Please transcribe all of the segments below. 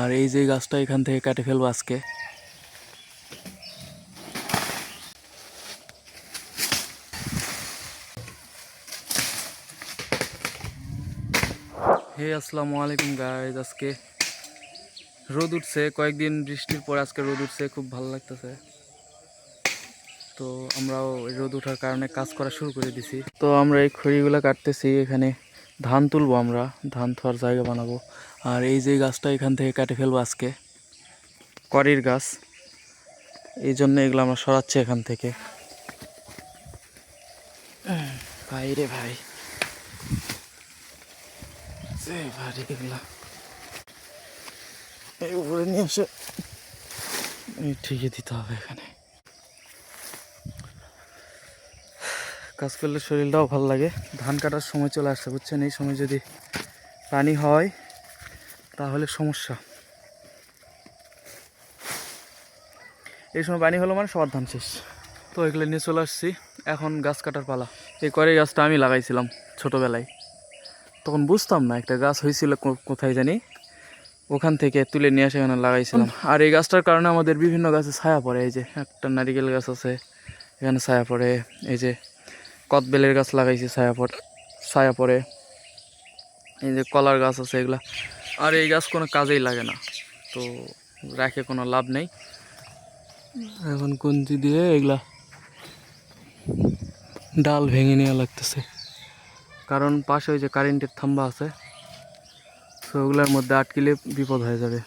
আর এই যে গাছটা এখান থেকে কাটে ফেলব আজকে। হে, আসসালামু আলাইকুম গাইজ আজকে রোদ উঠছে। কয়েকদিন বৃষ্টির পর আজকে রোদ উঠছে, খুব ভালো লাগতেছে। তো আমরাও রোদ ওঠার কারণে কাজ করা শুরু করে দিছি। তো আমরা এই খড়িগুলো কাটতেছি, এখানে ধান তুলবো আমরা। ধান থোয়ার জায়গা বানাবো। আর এই যে গাছটা এখান থেকে কাটে ফেলব আজকে, করির গাছ। এই জন্য এগুলো আমরা সরাচ্ছি এখান থেকে। ভাই রে ভাই। ভারী এগুলা। এই উপরে নিয়ে এসে ঠিকই দিতে হবে এখানে। কাজ করলে শরীরটাও ভালো লাগে। ধান কাটার সময় চলে আসছে বুঝছেন? এই সময় যদি পানি হয় তাহলে সমস্যা। এই সময় পানি হলো মানে সবার ধান শেষ। তো এগুলো নিয়ে চলে আসছি। এখন গাছ কাটার পালা। এই করে গাছটা আমি লাগাইছিলাম ছোটোবেলায়। তখন বুঝতাম না একটা গাছ হয়েছিল কোথায় জানি। ওখান থেকে তুলে নিয়ে এসে এখানে লাগাইছিলাম। আর এই গাছটার কারণে আমাদের বিভিন্ন গাছে ছায়া পড়ে। এই যে একটা নারিকেল গাছ আছে, এখানে ছায়া পড়ে। এই যে কদবেলের গাছ লাগাইছি, ছায়া পড়ে ছায়া পড়ে। এই যে কলার গাছ আছে এগুলা। আর এই গাছ কোনো কাজেই লাগে না। তো রাখে কোনো লাভ নেই। এখন কঞ্চি দিয়ে এগুলা ডাল ভেঙে নেওয়া লাগতেছে। কারণ পাশে ওই যে কারেন্টের থাম্বা আছে তো ওগুলোর মধ্যে আটকিলে বিপদ হয়ে যাবে।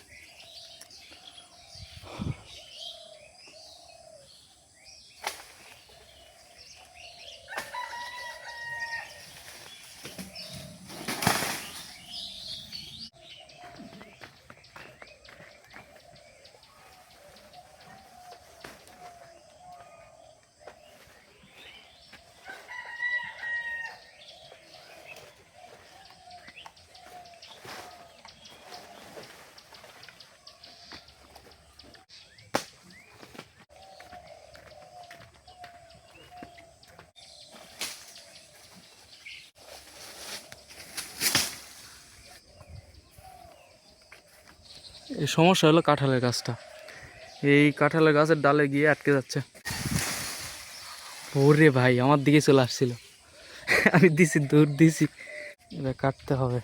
এই সমস্যা হলো কাঁঠালের গাছটা। এই কাঁঠালের গাছের ডালে গিয়ে আটকে যাচ্ছে। ওরে ভাই, আমার দিকে চলে আসছিল। আমি দিছি, দূর দিছি। এটা কাটতে হবে।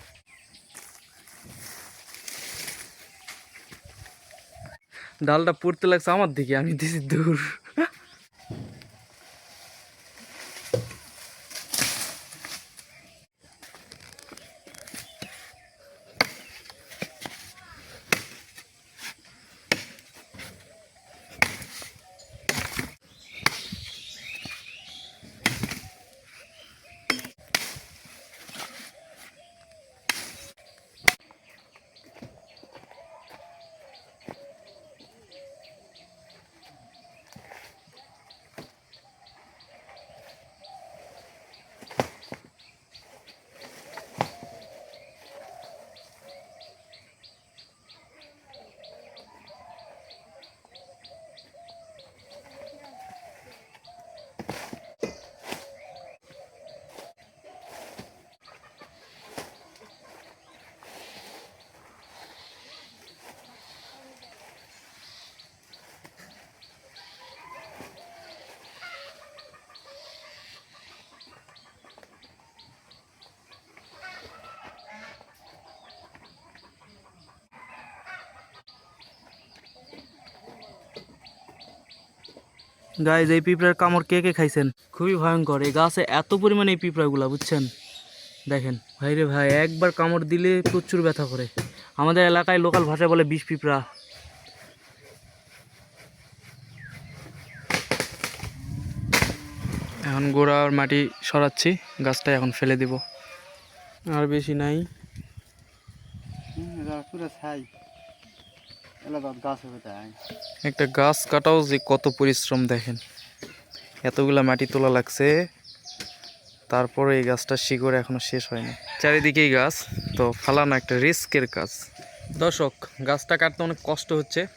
ডালটা পড়তে লাগছে আমার দিকে, আমি দিছি দূর। গাইজ এই পিঁপড়ার কামড় কে কে খাইছেন? খুবই ভয়ঙ্কর। এই গাছে এত পরিমাণে এই পিঁপড়াগুলো বুঝছেন? দেখেন ভাই রে ভাই একবার কামড় দিলে প্রচুর ব্যথা করে। আমাদের এলাকায় লোকাল ভাষায় বলে বিষ পিঁপড়া। এখন গোড়া আর মাটি সরাচ্ছি গাছটা এখন ফেলে দিব। আর বেশি নাই। পুরো ছাই এলাকার গাছ হবে তাই একটা গাছ কাটাও যে কত পরিশ্রম দেখেন। এতগুলা মাটি তোলা লাগছে, তারপরে এই গাছটা শিকড় এখনও শেষ হয়নি। চারিদিকেই গাছ, তো ফালানো একটা রিস্কের কাজ। দর্শক, গাছটা কাটতে অনেক কষ্ট হচ্ছে।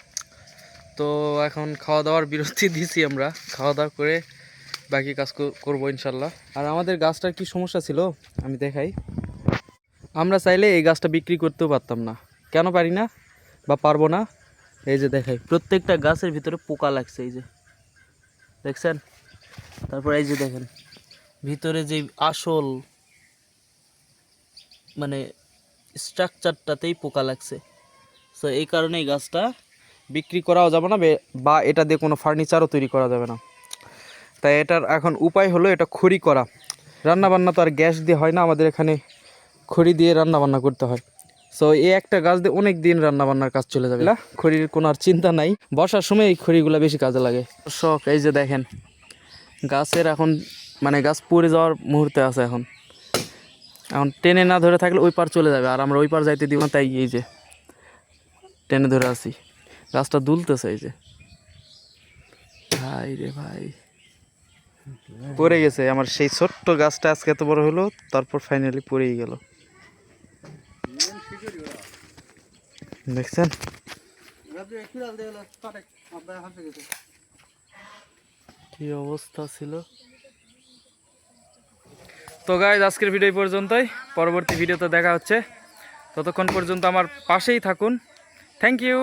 তো এখন খাওয়া দাওয়ার বিরতি দিছি আমরা। খাওয়া দাওয়া করে বাকি কাজ কর- করব ইনশাল্লাহ। আর আমাদের গাছটার কি সমস্যা ছিল, আমি দেখাই। আমরা চাইলে এই গাছটা বিক্রি করতেও পারতাম না। কেন পারি না? বা পারব না? এই যে দেখাই প্রত্যেকটা গাছের ভিতরে পোকা লাগছে, এই যে। দেখছেন? তারপর এই যে দেখেন, ভিতরে যে আসল মানে স্ট্রাকচারটাতেই পোকা লাগছে। সো এই কারণে এই গাছটা বিক্রি করাও যাবে না, বা এটা দিয়ে কোনো ফার্নিচারও তৈরি করা যাবে না। তাই এটার এখন উপায় হলো এটা খড়ি করা। রান্না বান্না তো আর গ্যাস দিয়ে হয় না, আমাদের এখানে খড়ি দিয়ে রান্না বান্না করতে হয়। সো এই একটা গাছ দিয়ে অনেক দিন রান্না বান্নার কাজ চলে যাবে। না? খড়ির কোনো আর চিন্তা নাই। বর্ষার সময় এই খড়িগুলো বেশি কাজে লাগে। শখ এই যে দেখেন গাছের এখন মানে গাছ পড়ে যাওয়ার মুহূর্তে আছে এখন। এখন টেনে না ধরে থাকলে ওই পার চলে যাবে আর আমরা ওই পার যাইতে দিব না তাই এই যে টেনে ধরে আছি। গাছটা দুলতেছে এই যে। ভাই রে ভাই। পড়ে গেছে আমার সেই ছোট্ট গাছটা আজকে এত বড় হলো তারপর ফাইনালি পড়েই গেল। দেখছেন? কি অবস্থা ছিল? তো গাইজ আজকের ভিডিও পর্যন্তই। পরবর্তী ভিডিওতে দেখা হচ্ছে। ততক্ষণ পর্যন্ত আমার পাশেই থাকুন। Thank you